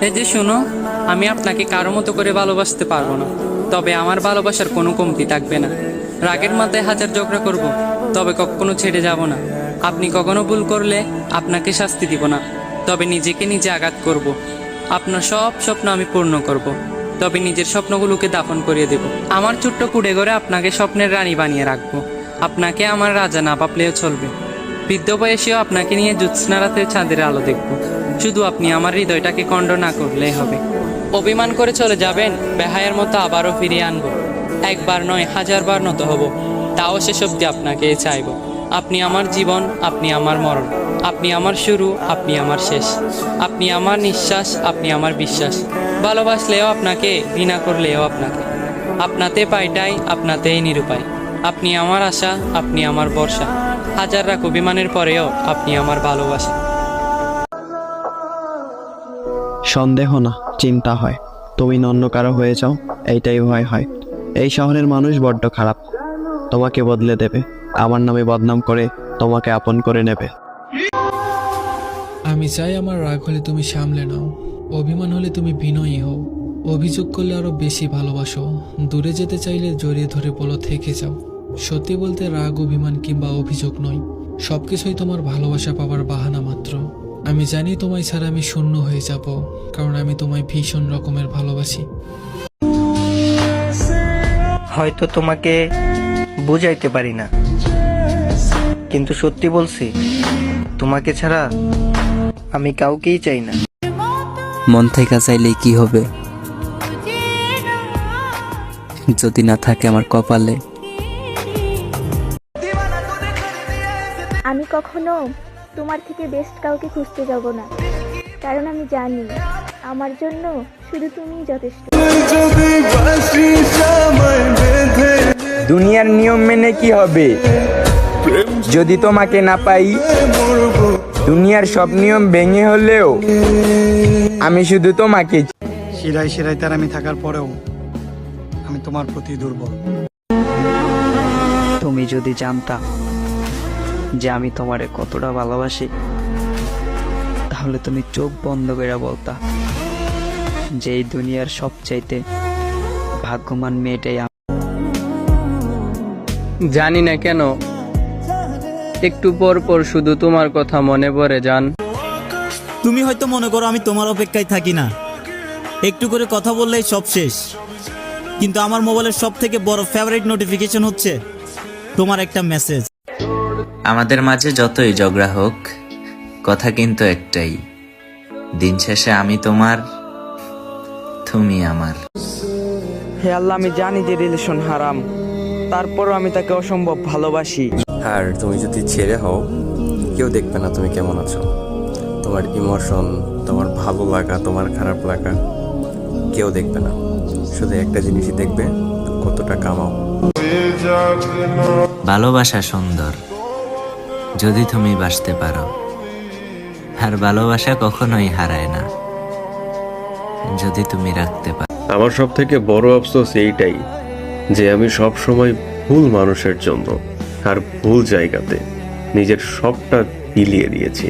এই যে শোনো, আমি আপনাকে কারও মতো করে ভালোবাসতে পারব না। তবে আমার ভালোবাসার কোনো কমতি থাকবে না। রাগের মাথায় হাজার ঝগড়া করব, তবে কখনো ছেড়ে যাব না। আপনি কখনো ভুল করলে আপনাকে শাস্তি দিব না। তবে নিজেকে নিজে আঘাত করব। আপনার সব স্বপ্ন আমি পূর্ণ করব। তবে নিজের স্বপ্নগুলোকে দাফন করিয়ে দেব। আমার ছোট্ট কুড়ে করে আপনাকে স্বপ্নের রানী বানিয়ে রাখব। আপনাকে আমার রাজা না পাপলেও চলবে। বৃদ্ধ বয়সেও আপনাকে নিয়ে জ্যোৎস্না রাতে চাঁদের আলো দেখব। শুধু আপনি আমার হৃদয়টাকে খণ্ড না করলেই হবে। অভিমান করে চলে যাবেন, বেহায়ের মতো আবারও ফিরিয়ে আনব। একবার নয়, হাজারবার নত হব। তাও শেষ অব্দি আপনাকে চাইব। আপনি আমার জীবন, আপনি আমার মরণ। আপনি আমার শুরু, আপনি আমার শেষ। আপনি আমার নিঃশ্বাস, আপনি আমার বিশ্বাস। ভালোবাসলেও আপনাকে, ঘৃণা করলেও আপনাকে। আপনাতে পাইটাই, আপনাতেই নিরুপায়। আপনি আমার আশা, আপনি আমার বর্ষা হাজার রাখ অভিমানের পরেও আপনি আমার ভালোবাসেন। সন্দেহ না চিন্তা হয়। তুমি অন্য কারও হয়ে যাও এইটাই ভয় হয়। এই শহরের মানুষ বড্ড খারাপ। তোমাকে বদলে দেবে। আমার নামে বদনাম করে তোমাকে আপন করে নেবে। আমি চাই আমার রাগ হলে তুমি সামলে নাও। অভিমান হলে তুমি বিনয়ী হও। অভিযোগ করলে আরও বেশি ভালোবাসো। দূরে যেতে চাইলে জড়িয়ে ধরে বলো থেকে যাও। সত্যি বলতে রাগ অভিমান কিংবা অভিযোগ নয়। সবকিছুই তোমার ভালোবাসা পাবার বাহানা মাত্র। আমি জানি তোমায় ছাড়া আমি শূন্য হয়ে যাব কারণ আমি তোমায় ভীষণ রকমের ভালোবাসি। হয়তো তোমাকে বুঝাইতে পারি না। কিন্তু সত্যি বলছি তোমাকে ছাড়া আমি কাউকেই চাই না। মন থেকে চাইলে কি হবে? যদি না থাকে আমার কপালে কখনো তোমার থেকে বেস্ট কাউকে খুঁজতে যাব না। কারণ আমি জানি আমার জন্য শুধু তুমিই যথেষ্ট। দুনিয়ার নিয়ম মেনে কি হবে? যদি তোমাকে না পাই দুনিয়ার সব নিয়ম ভেঙে হলেও আমি শুধু তোমাকে শিরায় শিরায় তার আমি থাকার পরেও আমি তোমার প্রতি দুর্বল। তুমি যদি জানতা যে আমি তোমারে কতটা ভালোবাসি তাহলে তুমি চোখ বন্ধ করে বলতা যে এই দুনিয়ার সবচাইতে ভাগ্যবান মেয়েটাই আমি। জানি না কেন একটু পর পর শুধু তোমার কথা মনে পড়ে যান তুমি হয়তো মনে করো আমি তোমার অপেক্ষায় থাকি না। একটু করে কথা বললেই সব শেষ। কিন্তু আমার মোবাইলের সব থেকে বড় ফেভারিট নোটিফিকেশন হচ্ছে তোমার একটা মেসেজ আমাদের মাঝে যতই ঝগড়া হোক কথা কিন্তু একটাই। দিন শেষে আমি তোমার তুমি আমার। হে আল্লাহ আমি জানি যে রিলেশন হারাম। তারপরও আমি তাকে অসম্ভব ভালোবাসি। আর তুমি যদি ছেড়ে হও কেউ দেখবে না তুমি কেমন আছো। তোমার ইমোশন তোমার ভালো লাগা তোমার খারাপ লাগা কেউ দেখবে না। শুধু একটা জিনিসই দেখবে কতটা কামাও। ভালোবাসা সুন্দর। যদি তুমি বাঁচতে পারো, আর ভালোবাসা কখনোই হারায় না, যদি তুমি রাখতে পারো। আমার সব থেকে বড় আফসোস এইটাই যে আমি সব সময় ভুল মানুষের জন্য আর ভুল জায়গাতে নিজের সবটা বিলিয়ে দিয়েছি।